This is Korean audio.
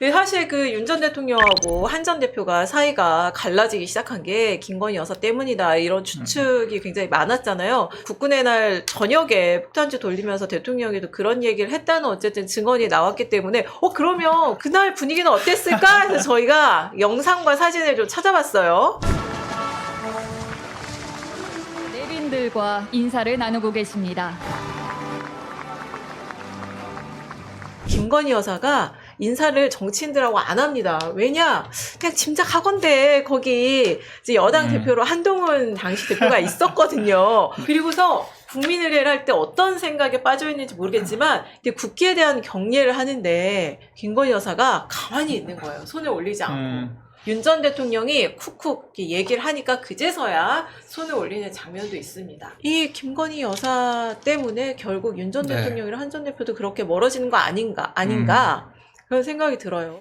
근데 사실 그 윤 전 대통령하고 한 전 대표가 사이가 갈라지기 시작한 게 김건희 여사 때문이다 이런 추측이 굉장히 많았잖아요. 국군의 날 저녁에 폭탄주 돌리면서 대통령이도 그런 얘기를 했다는 어쨌든 증언이 나왔기 때문에 어 그러면 그날 분위기는 어땠을까 해서 저희가 영상과 사진을 좀 찾아봤어요. 내빈들과 인사를 나누고 계십니다. 김건희 여사가 인사를 정치인들하고 안 합니다. 왜냐? 그냥 짐작하건대 거기 이제 여당 음. 대표로 한동훈 당시 대표가 있었거든요. 그리고서 국민의례를 할 때 어떤 생각에 빠져 있는지 모르겠지만 이제 국기에 대한 경례를 하는데 김건희 여사가 가만히 있는 거예요. 손을 올리지 않고. 음. 윤전 대통령이 쿡쿡 얘기를 하니까 그제서야 손을 올리는 장면도 있습니다. 이 김건희 여사 때문에 결국 윤전 네. 대통령이랑 한 전 대표도 그렇게 멀어지는 거 아닌가 아닌가 그런 생각이 들어요.